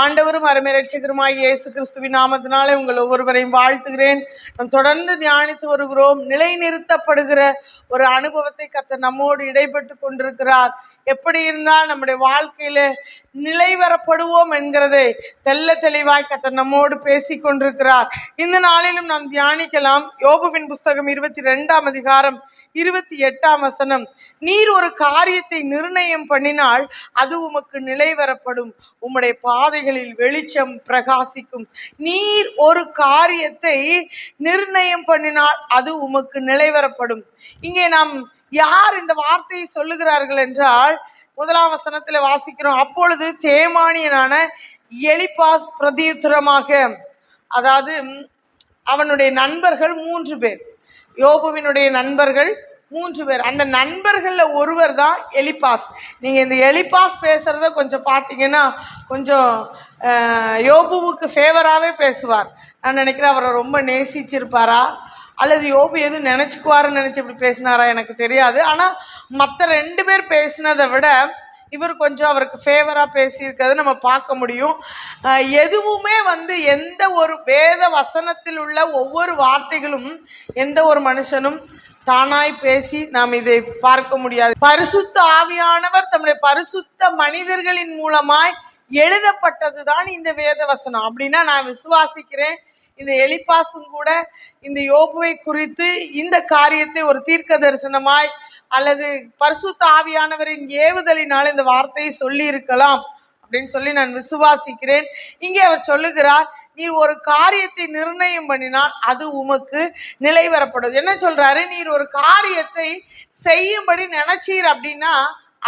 ஆண்டவரும் அருமையரட்சகருமாய் இயேசு கிறிஸ்துவின் நாமத்தினாலே உங்கள் ஒவ்வொருவரையும் வாழ்த்துகிறேன். நாம் தொடர்ந்து தியானித்து வருகிறோம். நிலைநிறுத்தப்படுகிற ஒரு அனுபவத்தை கத்த நம்மோடு இடைப்பட்டு கொண்டிருக்கிறார். எப்படி இருந்தால் நம்முடைய வாழ்க்கையில நிலை வரப்படுவோம் என்கிறதை தெல்ல தெளிவாய் கத்த நம்மோடு பேசி கொண்டிருக்கிறார். இந்த நாளிலும் நாம் தியானிக்கலாம். யோபுவின் புஸ்தகம் இருபத்தி ரெண்டாம் அதிகாரம் இருபத்தி எட்டாம் வசனம். நீர் ஒரு காரியத்தை நிர்ணயம் பண்ணினால் அது உமக்கு நிலை வரப்படும். உம்முடைய பாதைகளில் வெளிச்சம் பிரகாசிக்கும். நீர் ஒரு காரியத்தை நிர்ணயம் பண்ணினால் அது உமக்கு நிலைவரப்படும் இங்கே நாம் யார் இந்த வார்த்தையை சொல்லுகிறார்கள் என்றால் முதலாம் வசனத்துல வாசிக்கிறோம். அப்பொழுது தேமானியனான எலிபாஸ் பிரதியுத்தரமாக அதாவது அவனுடைய நண்பர்கள் மூன்று பேர். யோபுவினுடைய நண்பர்கள் மூன்று பேர். அந்த நண்பர்களில் ஒருவர் தான் எலிபாஸ். நீங்கள் இந்த எலிபாஸ் பேசுகிறத கொஞ்சம் பார்த்தீங்கன்னா கொஞ்சம் யோபுவுக்கு ஃபேவராகவே பேசுவார். நான் நினைக்கிறேன் அவரை ரொம்ப நேசிச்சிருப்பாரா? அல்லது யோபு எதுவும் நினச்சிக்குவாருன்னு நினச்சி இப்படி பேசினாரா எனக்கு தெரியாது. ஆனால் மற்ற ரெண்டு பேர் பேசினதை விட இவர் கொஞ்சம் அவருக்கு ஃபேவராக பேசியிருக்கிறத நம்ம பார்க்க முடியும். எதுவுமே வந்து எந்த ஒரு வேத வசனத்தில் உள்ள ஒவ்வொரு வார்த்தைகளும் எந்த ஒரு மனுஷனும் தானாய் பேசி நாம் இதை பார்க்க முடியாது. பரிசுத்த ஆவியானவர் தம்முடைய பரிசுத்த மனிதர்களின் மூலமாய் எழுதப்பட்டதுதான் இந்த வேத வசனம். அப்படின்னா நான் விசுவாசிக்கிறேன். இந்த எலிபாசும் கூட இந்த யோபுவை குறித்து இந்த காரியத்தை ஒரு தீர்க்க தரிசனமாய் அல்லது பரிசுத்த ஆவியானவரின் ஏவுதலினால் இந்த வார்த்தையை சொல்லி இருக்கலாம் அப்படின்னு சொல்லி நான் விசுவாசிக்கிறேன். இங்கே அவர் சொல்லுகிறார் நீர் ஒரு காரியத்தை நிர்ணயம் பண்ணினால் அது உமக்கு நிலை வரப்படும். என்ன சொல்றாரு? நீர் ஒரு காரியத்தை செய்யும்படி நினைச்சீர் அப்படின்னா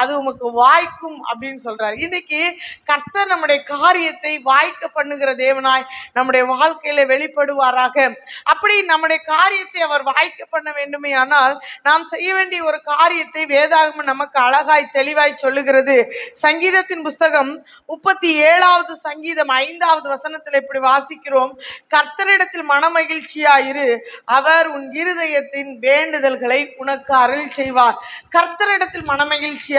அது உமக்கு வாய்க்கும் அப்படின்னு சொல்றாரு. இன்னைக்கு கர்த்தர் நம்முடைய காரியத்தை வாய்க்க பண்ணுகிற தேவனாய் நம்முடைய வாழ்க்கையில வெளிப்படுவாராக. அப்படி நம்முடைய காரியத்தை அவர் வாய்க்க பண்ண வேண்டுமே ஆனால் நாம் செய்ய வேண்டிய ஒரு காரியத்தை வேதாகம நமக்கு அழகாய் தெளிவாய் சொல்லுகிறது. சங்கீதத்தின் புஸ்தகம் முப்பத்தி ஏழாவது சங்கீதம் ஐந்தாவது வசனத்தில் இப்படி வாசிக்கிறோம். கர்த்தரிடத்தில் மனமகிழ்ச்சியாயிரு அவர் உன் இருதயத்தின் வேண்டுதல்களை உனக்கு அருள் செய்வார். கர்த்தரிடத்தில்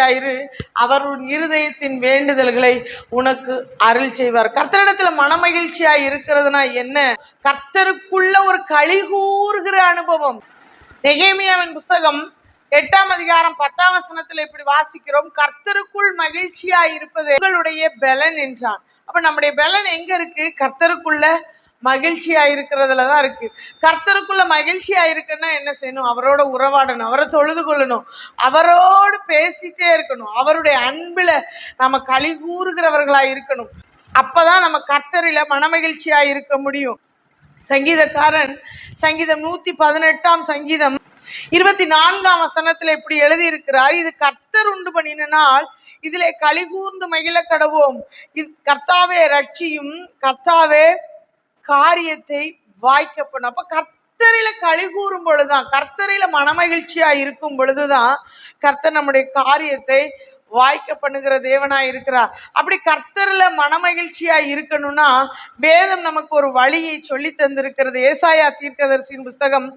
மனமகிழ்ச்சியாயிரு அவர் உன் இருதயத்தின் வேண்டுதல்களை உனக்கு அருள் செய்வார். கர்த்தரிடத்துல மனமகிழ்ச்சியா இருக்கிறதுனா என்ன? கர்த்தருக்குள்ள ஒரு கழிகூறுகிற அனுபவம். நெகேமியாவின் புஸ்தகம் எட்டாம் அதிகாரம் பத்தாம் வசனத்துல இப்படி வாசிக்கிறோம். கர்த்தருக்குள் மகிழ்ச்சியா இருப்பது உங்களுடைய பலன் என்றான் அப்ப நம்முடைய பலன் எங்க இருக்கு? கர்த்தருக்குள்ள மகிழ்ச்சியா இருக்கிறதுல தான் இருக்கு. கர்த்தருக்குள்ள மகிழ்ச்சியா இருக்குன்னா என்ன செய்யணும்? அவரோட உறவாடணும் அவரை தொழுது கொள்ளணும் அவரோடு பேசிட்டே இருக்கணும். அவருடைய அன்புல நம்ம களி கூறுகிறவர்களா இருக்கணும். அப்பதான் நம்ம கர்த்தரில மனமகிழ்ச்சியா இருக்க முடியும். சங்கீதக்காரன் சங்கீதம் நூத்தி பதினெட்டாம் சங்கீதம் இருபத்தி நான்காம் வசனத்துல இப்படி எழுதியிருக்கிறார். இது கர்த்தர் உண்டு பண்ணினால் நாள் இதிலே கலிகூர்ந்து மகிழ கடவோம். இது கர்த்தாவே ரட்சியும் கர்த்தாவே காரியத்தை வாய்க்க பண்ணும் அப்ப கர்த்தரில கழி கூறும் பொழுதுதான் கர்த்தரில மனமகிழ்ச்சியா இருக்கும் பொழுதுதான் கர்த்தர் நம்முடைய காரியத்தை வாய்க்க பண்ணுகிற தேவனா இருக்கிறார். அப்படி கர்த்தர்ல மனமகிழ்ச்சியா இருக்கணும்னா வேதம் நமக்கு ஒரு வழியை சொல்லி தந்திருக்கிறது. ஏசாயா தீர்க்கதரிசியின் புஸ்தகம்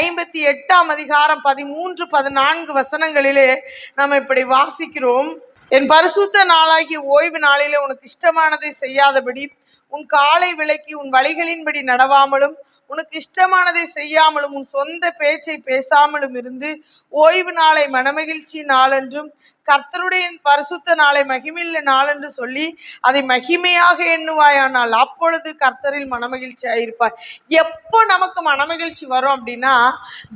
ஐம்பத்தி எட்டாம் அதிகாரம் பதிமூன்று பதினான்கு வசனங்களிலே நம்ம இப்படி வாசிக்கிறோம். என் பரிசுத்த நாளாகிய ஓய்வு நாளிலே உனக்கு இஷ்டமானதை செய்யாதபடி உன் காலை விலக்கி உன் வழிகளின்படி நடவாமலும் உனக்கு இஷ்டமானதை செய்யாமலும் உன் சொந்த பேச்சை பேசாமலும் இருந்து ஓய்வு நாளை மனமகிழ்ச்சி நாளென்றும் கர்த்தருடைய பரிசுத்த நாளை மகிமில்ல நாளென்று சொல்லி அதை மகிமையாக எண்ணுவாயானால் அப்பொழுது கர்த்தரில் மனமகிழ்ச்சியாக இருப்பாய் எப்போ நமக்கு மனமகிழ்ச்சி வரும் அப்படின்னா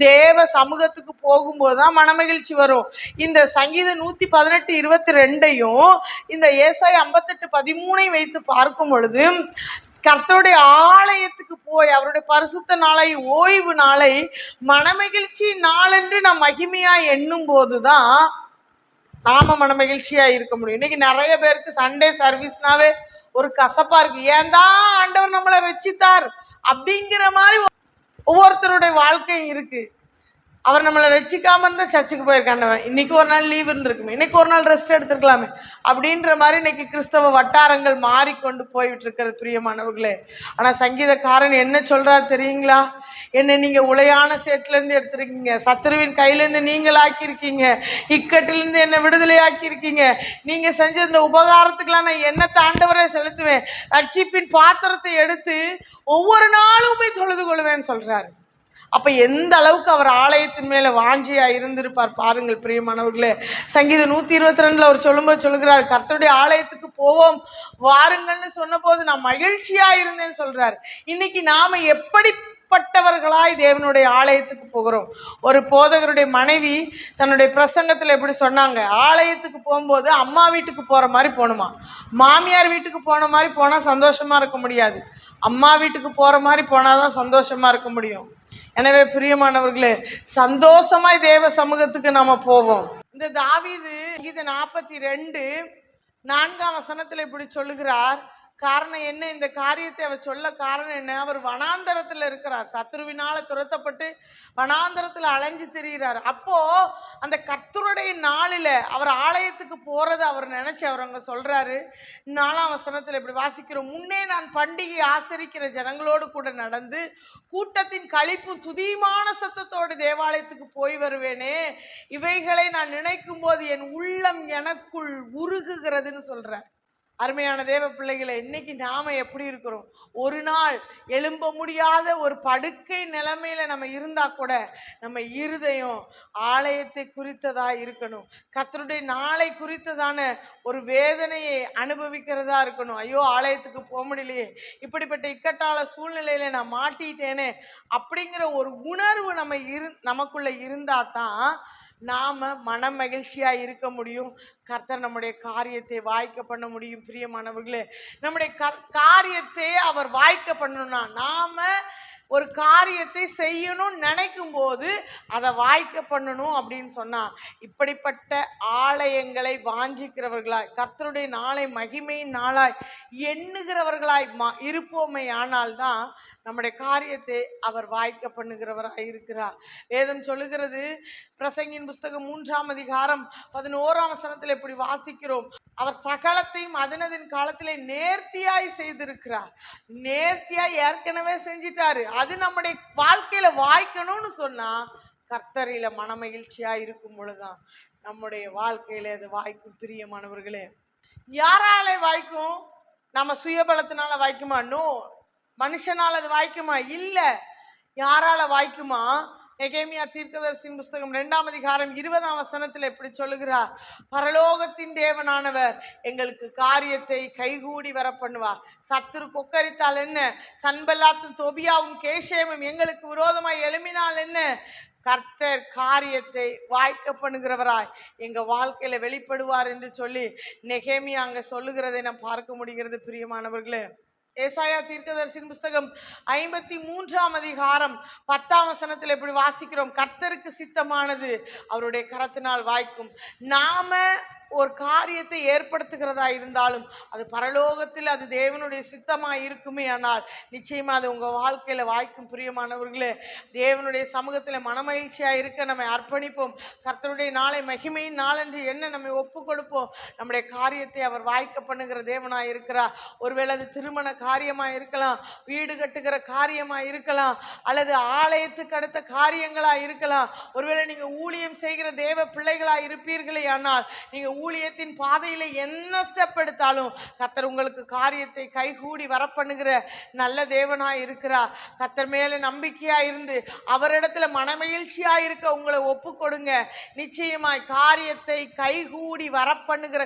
தேவ சமூகத்துக்கு போகும்போது தான் மனமகிழ்ச்சி வரும். இந்த சங்கீதம் நூற்றி பதினெட்டு இருபத்தி ரெண்டையும் இந்த ஏசாய் ஐம்பத்தெட்டு பதிமூணையும் வைத்து பார்க்கும் பொழுது கர்த்தருடைய ஆலயத்துக்கு போய் அவருடைய பரிசுத்த நாளை ஓய்வு நாளை மனமகிழ்ச்சி நாளென்று நாம் மகிமையா எண்ணும் போதுதான் நாம மனமகிழ்ச்சியா இருக்க முடியும். இன்னைக்கு நிறைய பேருக்கு சண்டே சர்வீஸ்னாவே ஒரு கசப்பா இருக்கு. ஏன் தான் ஆண்டவர் நம்மளை ரச்சித்தார்? அப்படிங்கிற மாதிரி ஒவ்வொருத்தருடைய வாழ்க்கையும் இருக்கு. அவர் நம்மளை ரசிக்காமல் இருந்தால் சர்ச்சுக்கு போயிருக்காண்டவன் இன்னைக்கு ஒரு நாள் லீவ் இருந்திருக்குமே. இன்னைக்கு ஒரு நாள் ரெஸ்ட் எடுத்திருக்கலாமே. அப்படின்ற மாதிரி இன்னைக்கு கிறிஸ்தவ வட்டாரங்கள் மாறிக்கொண்டு போய்விட்டு இருக்கிறது பிரியமானவர்களே. ஆனா சங்கீதக்காரன் என்ன சொல்றாரு தெரியுங்களா? என்ன நீங்க உளையான சேட்டுல இருந்து எடுத்திருக்கீங்க கையிலேருந்து கையில இருந்து நீங்கள் ஆக்கியிருக்கீங்க. இக்கட்டிலிருந்து என்ன விடுதலை ஆக்கியிருக்கீங்க. நீங்க செஞ்ச இந்த உபகாரத்துக்கெல்லாம் நான் என்ன தாண்டவரை செலுத்துவேன். ரட்சிப்பின் பாத்திரத்தை எடுத்து ஒவ்வொரு நாளும் போய் தொழுது கொள்வேன்னு சொல்றாரு. அப்ப எந்த அளவுக்கு அவர் ஆலயத்தின் மேல வாஞ்சியா இருந்திருப்பார் பாருங்கள் பிரியமானவர்களே. சங்கீதம் நூத்தி இருபத்தி ரெண்டுல அவர் சொல்லும்போது சொல்லுகிறார் கர்த்தருடைய ஆலயத்துக்கு போவோம் வாருங்கள்னு சொன்னபோது நான் மகிழ்ச்சியா இருந்தேன்னு சொல்றார். இன்னைக்கு நாம எப்படிப்பட்டவர்களாய் தேவனுடைய ஆலயத்துக்கு போகிறோம். ஒரு போதகருடைய மனைவி தன்னுடைய பிரசங்கத்தில் எப்படி சொன்னாங்க? ஆலயத்துக்கு போகும்போது அம்மா வீட்டுக்கு போகிற மாதிரி போகணுமா மாமியார் வீட்டுக்கு போன மாதிரி போனால் சந்தோஷமா இருக்க முடியாது. அம்மா வீட்டுக்கு போகிற மாதிரி போனால் தான் சந்தோஷமா இருக்க முடியும். எனவே பிரியமானவர்களே சந்தோஷமாய் தேவ சமூகத்துக்கு நம்ம போவோம். இந்த தாவிது இது நாற்பத்தி ரெண்டு நான்காம் வசனத்தில் இப்படி சொல்லுகிறார். காரணம் என்ன? இந்த காரியத்தை அவர் சொல்ல காரணம் என்ன? அவர் வனாந்தரத்தில் இருக்கிறார். சத்ருவினால துரத்தப்பட்டு வனாந்தரத்தில் அலைஞ்சு திரிகிறார் அப்போ அந்த கர்த்தருடைய நாளில் அவர் ஆலயத்துக்கு போகிறத அவர் நினச்சி அவர் அங்கே சொல்கிறாரு நாலாம் வசனத்தில் இப்படி வாசிக்கிறோம். முன்னே நான் பண்டிகை ஆசரிக்கிற ஜனங்களோடு கூட நடந்து கூட்டத்தின் கழிப்பும் துதியுமான சத்தத்தோடு தேவாலயத்துக்கு போய் வருவேனே. இவைகளை நான் நினைக்கும் போது என் உள்ளம் எனக்குள் உருகுகிறதுன்னு சொல்கிறேன் அருமையான தேவ பிள்ளைகளை இன்னைக்கு நாம எப்படி இருக்கிறோம்? ஒரு நாள் எழும்ப முடியாத ஒரு படுக்கை நிலைமையில நம்ம இருந்தா கூட நம்ம இருதயம் ஆலயத்தை குறித்ததா இருக்கணும். கத்தருடைய நாளை குறித்ததான ஒரு வேதனையை அனுபவிக்கிறதா இருக்கணும். ஐயோ ஆலயத்துக்கு போக முடியலையே இப்படிப்பட்ட இக்கட்டால சூழ்நிலையில நான் மாட்டிட்டேனே அப்படிங்கிற ஒரு உணர்வு நம்ம இரு நமக்குள்ள இருந்தா தான் நாம் மன மகிழ்ச்சியாக இருக்க முடியும். கர்த்தர் நம்முடைய காரியத்தை வாய்க்க பண்ண முடியும். பிரியமானவர்களே நம்முடைய கர்- காரியத்தை அவர் வாய்க்க பண்ணணும்னா நாம் ஒரு காரியத்தை செய்யணும்னு நினைக்கும் போது அதை வாய்க்க பண்ணணும் அப்படின்னு சொன்னால் இப்படிப்பட்ட ஆலயங்களை வாஞ்சிக்கிறவர்களாய் கர்த்தருடைய நாளை மகிமையின் நாளாய் எண்ணுகிறவர்களாய் மா இருப்போமே ஆனால்தான் நம்முடைய காரியத்தை அவர் வாய்க்க பண்ணுகிறவராக இருக்கிறார். வேதம் சொல்லுகிறது பிரசங்கின் புஸ்தகம் மூன்றாம் அதிகாரம் பதினோராம் வசனத்தில் இப்படி வாசிக்கிறோம். அவர் சகலத்தையும் அதனதின் காலத்திலே நேர்த்தியாய் செய்திருக்கிறார். நேர்த்தியாய் ஏற்கனவே செஞ்சிட்டாரு. அது நம்முடைய வாழ்க்கையில வாய்க்கணும்னு சொன்னா கர்த்தரில மனமகிழ்ச்சியா இருக்கும் பொழுதுதான் நம்முடைய வாழ்க்கையில அது வாய்க்கும். பிரியமானவர்களே யாரால வாய்க்கும்? நம்ம சுயபலத்தினால வாய்க்குமா? நோ மனுஷனால் அது வாய்க்குமா? இல்லை. யாரால வாய்க்குமா? எகேமியா தீர்க்கதரிசியின் புஸ்தகம் ரெண்டாம் அதிகாரம் இருபதாம் வசனத்தில் எப்படி சொல்லுகிறார் பரலோகத்தின் தேவனானவர் எங்களுக்கு காரியத்தை கைகூடி வர பண்ணுவார் சத்துரு கொக்கரித்தால் என்ன? சன்பல்லாத்தும் தொபியாவும் கேஷேமும் எங்களுக்கு விரோதமாய் எழுமினால் என்ன? கர்த்தர் காரியத்தை வாய்க்க பண்ணுகிறவராய் எங்கள் வாழ்க்கையில் வெளிப்படுவார் என்று சொல்லி நெகேமியா அங்கே சொல்லுகிறதை நான் பார்க்க முடிகிறது பிரியமானவர்களே. ஏசாயா தீர்க்கதரிசின் புஸ்தகம் ஐம்பத்தி மூன்றாம் அதிகாரம் பத்தாம் வசனத்தில் எப்படி வாசிக்கிறோம்? கர்த்தருக்கு சித்தமானது அவருடைய கரத்தினால் வாய்க்கும். நாம ஒரு காரியத்தை ஏற்படுத்துகிறதா இருந்தாலும் அது பரலோகத்தில் அது தேவனுடைய சித்தமாக இருக்குமே ஆனால் நிச்சயமாக அது உங்கள் வாழ்க்கையில் வாய்க்கும். பிரியமானவர்களே தேவனுடைய சமூகத்தில் மனமகிழ்ச்சியாக இருக்க நம்மை அர்ப்பணிப்போம். கர்த்தருடைய நாளை மகிமையின் நாளன்று என்ன நம்மை ஒப்பு கொடுப்போம்? நம்முடைய காரியத்தை அவர் வாய்க்க பண்ணுகிற தேவனா இருக்கிறார். ஒருவேளை அது திருமண காரியமாக இருக்கலாம் வீடு கட்டுகிற காரியமாக இருக்கலாம் அல்லது ஆலயத்துக்கு அடுத்த காரியங்களாக இருக்கலாம். ஒருவேளை நீங்கள் ஊழியம் செய்கிற தேவ பிள்ளைகளாக இருப்பீர்களே ஆனால் நீங்கள் ஊழியத்தின் பாதையில் என்ன ஸ்டெப் எடுத்தாலும் கத்தர் உங்களுக்கு காரியத்தை கைகூடி வரப்பண்ணுகிற நல்ல தேவனா இருக்கிறா கத்தர் மேலே நம்பிக்கையாக இருந்து அவரிடத்துல மனமகிழ்ச்சியாக இருக்க உங்களை ஒப்பு கொடுங்க நிச்சயமாய் காரியத்தை கைகூடி வர பண்ணுகிற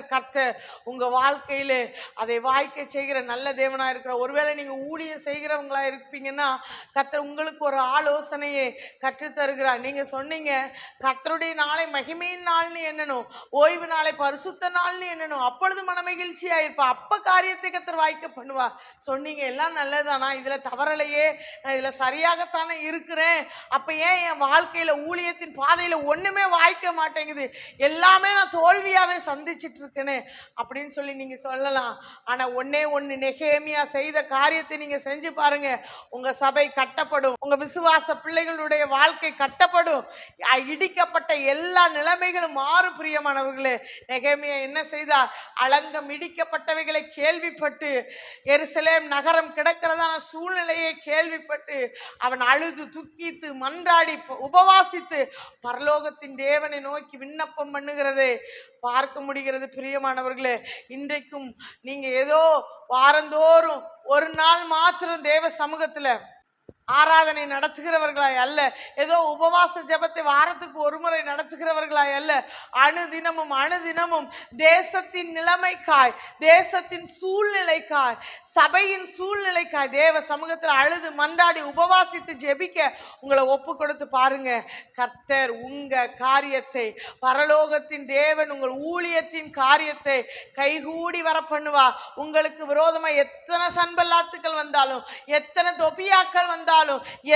உங்கள் வாழ்க்கையில் அதை வாய்க்க செய்கிற நல்ல தேவனாக இருக்கிற ஒருவேளை நீங்கள் ஊழியம் செய்கிறவங்களா இருப்பீங்கன்னா கத்தர் உங்களுக்கு ஒரு ஆலோசனையை கற்றுத் நீங்கள் சொன்னீங்க கத்தருடைய நாளை மகிமையின் நாள்னு என்னணும் ஓய்வு நாளை பரிசுத்த நாள்னு என்னணும் அப்பொழுது மனமகிழ்ச்சியா இருப்பா அப்போ காரியத்தை கத்தர் வாய்க்க பண்ணுவா சொன்னீங்க எல்லாம் நல்லதானா இதில் தவறலையே. நான் இதில் சரியாகத்தானே இருக்கிறேன். அப்போ ஏன் என் வாழ்க்கையில் ஊழியத்தின் பாதையில் ஒன்றுமே வாய்க்க மாட்டேங்குது? எல்லாமே நான் தோல்வியாகவே சந்திச்சிட்டு இருக்கேனே அப்படின்னு சொல்லி நீங்கள் சொல்லலாம். ஆனால் ஒன்றே ஒன்று நெகேமியாக செய்த காரியத்தை நீங்கள் செஞ்சு பாருங்க. உங்கள் சபை கட்டப்படும். உங்கள் விசுவாச பிள்ளைகளுடைய வாழ்க்கை கட்டப்படும். இடிக்கப்பட்ட எல்லா நிலைமைகளும் மாறும் பிரியமானவர்களே. நெகேமியா என்ன செய்தார்? அலங்கம் இடிக்கப்பட்டவைகளை கேள்விப்பட்டு எருசலேம் நகரம் கிடக்கிறதான சூழ்நிலையை கேள்விப்பட்டு அவன் அழுது துக்கித்து மன்றாடி உபவாசித்து பரலோகத்தின் தேவனை நோக்கி விண்ணப்பம் பண்ணுகிறதை. பார்க்க முடிகிறது பிரியமானவர்களே இன்றைக்கும் நீங்கள் ஏதோ வாரந்தோறும் ஒரு நாள் மாத்திரம் தேவ சமூகத்தில் ஆராதனை நடத்துகிறவர்களாய் அல்ல. ஏதோ உபவாச ஜெபத்தை வாரத்துக்கு ஒரு முறை நடத்துகிறவர்களாய் அல்ல. அணுதினமும் அணுதினமும் தேசத்தின் நிலைமைக்காய் தேசத்தின் சூழ்நிலைக்காய் சபையின் சூழ்நிலைக்காய் தேவ சமூகத்தில் அழுது மன்றாடி உபவாசித்து ஜெபிக்க உங்களை ஒப்பு கொடுத்து பாருங்க. கர்த்தர் உங்க காரியத்தை பரலோகத்தின் தேவன் உங்கள் ஊழியத்தின் காரியத்தை கைகூடி வர பண்ணுவா உங்களுக்கு விரோதமாக எத்தனை சன்பல்லாத்துக்கள் வந்தாலும் எத்தனை தொபியாக்கள் வந்தாலும்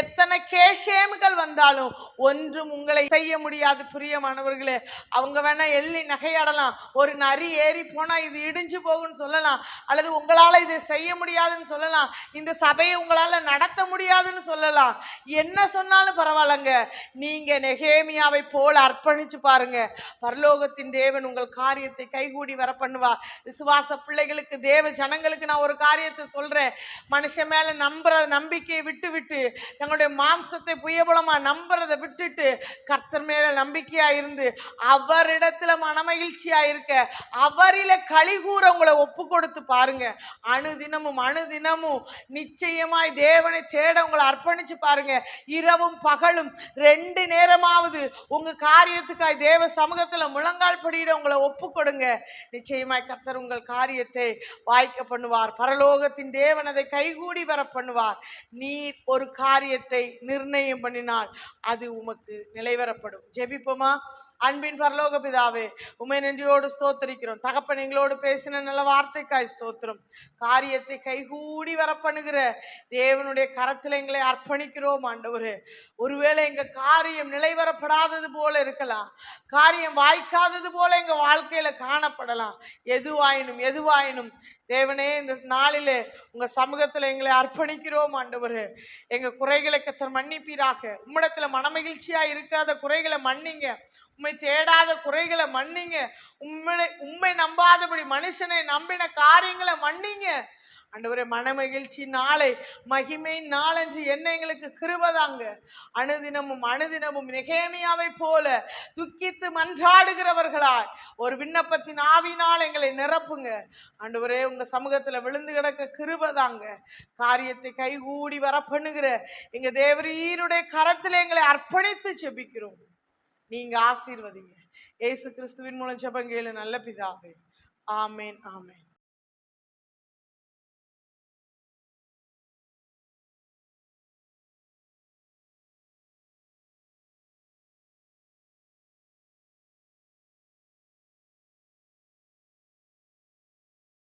எத்தனை கேஷேம்கள் வந்தாலும் ஒன்றும் உங்களை செய்ய முடியாது. பிரியமானவர்களே அவங்க வேணா எள்ளி நகையாடலாம். ஒரு நரி ஏறி போனால் இது இடிஞ்சு போகும்னு சொல்லலாம். அல்லது உங்களால் இதை செய்ய முடியாதுன்னு சொல்லலாம். இந்த சபையை உங்களால் நடத்த முடியாதுன்னு சொல்லலாம். என்ன சொன்னாலும் பரவாயில்லங்க. நீங்க நெகேமியாவை போல அர்ப்பணிச்சு பாருங்க. பரலோகத்தின் தேவன் உங்கள் காரியத்தை கைகூடி வர பண்ணுவா விசுவாச பிள்ளைகளுக்கு தேவ ஜனங்களுக்கு நான் ஒரு காரியத்தை சொல்றேன். மனுஷன் மேல நம்புற நம்பிக்கையை விட்டு விட்டு தங்களுடைய மாம்சத்தை புயபலமாக நம்புறதை விட்டுட்டு கர்த்தர் மேல நம்பிக்கையா இருந்து அவரிடத்துல மனமகிழ்ச்சியா இருக்க அவரில களி கூற உங்களை ஒப்பு கொடுத்து பாருங்க. அணுதினமும் அணுதினமும் நிச்சயமாய் தேவனை தேட உங்களை அர்ப்பணிச்சு பாருங்க. இரவும் பகலும் ரெண்டு நேரமாவது உங்க காரியத்துக்காய் தேவ சமூகத்துல முழங்கால் படியிட உங்களை ஒப்பு கொடுங்க நிச்சயமாய் கர்த்தர் உங்கள் காரியத்தை வாய்க்க பண்ணுவார். பரலோகத்தின் தேவன் அதை கைகூடி வர பண்ணுவார். நீ ஒரு ஒரு காரியத்தை நிர்ணயம் பண்ணினால் அது உமக்கு நிலைவரப்படும் ஜெபிப்போமா? அன்பின் பரலோக பிதாவே உமை நன்றியோடு ஸ்தோத்திரிக்கிறோம். தகப்பன் எங்களோடு பேசின நல்ல வார்த்தைக்காய் ஸ்தோத்திரம். காரியத்தை கைகூடி வரப்பணுகிற தேவனுடைய கரத்தில் எங்களை அர்ப்பணிக்கிறோம் ஆண்டவரே. ஒருவேளை எங்க காரியம் நிலைவரப்படாதது போல இருக்கலாம். காரியம் வாய்க்காதது போல எங்க வாழ்க்கையில காணப்படலாம். எதுவாயினும் எதுவாயினும். தேவனே இந்த நாளிலே உங்க சமூகத்தில் எங்களை அர்ப்பணிக்கிறோம் ஆண்டவரே. எங்க குறைகளை கத்தர் மன்னிப்பீராக. உம்மிடத்துல மனமகிழ்ச்சியாக இருக்காத குறைகளை மன்னிங்க. உண்மை தேடாத குறைகளை மன்னிங்க. உண்மை உண்மை நம்பாதபடி மனுஷனை நம்பின காரியங்களை மன்னிங்க. ஆண்டவரே மனமகிழ்ச்சி நாளை மகிமை நாளன்று என்ன எங்களுக்கு கிருபதாங்க அணுதினமும் அணுதினமும் நெகேமியாவை போல துக்கித்து மன்றாடுகிறவர்களாய் ஒரு விண்ணப்பத்தின் ஆவினால் எங்களை நிரப்புங்க. ஆண்டவரே உங்க சமூகத்துல விழுந்து கிடக்க கிருபதாங்க காரியத்தை கைகூடி வர பண்ணுகிற எங்க தேவரீருடைய கரத்துல எங்களை அர்ப்பணித்து செபிக்கிறோம் நீங்க ஆசீர்வதிங்க. ஏசு கிறிஸ்துவின் மூலம் ஜெபங்கேளு நல்ல பிதாவே. ஆமேன் ஆமேன்.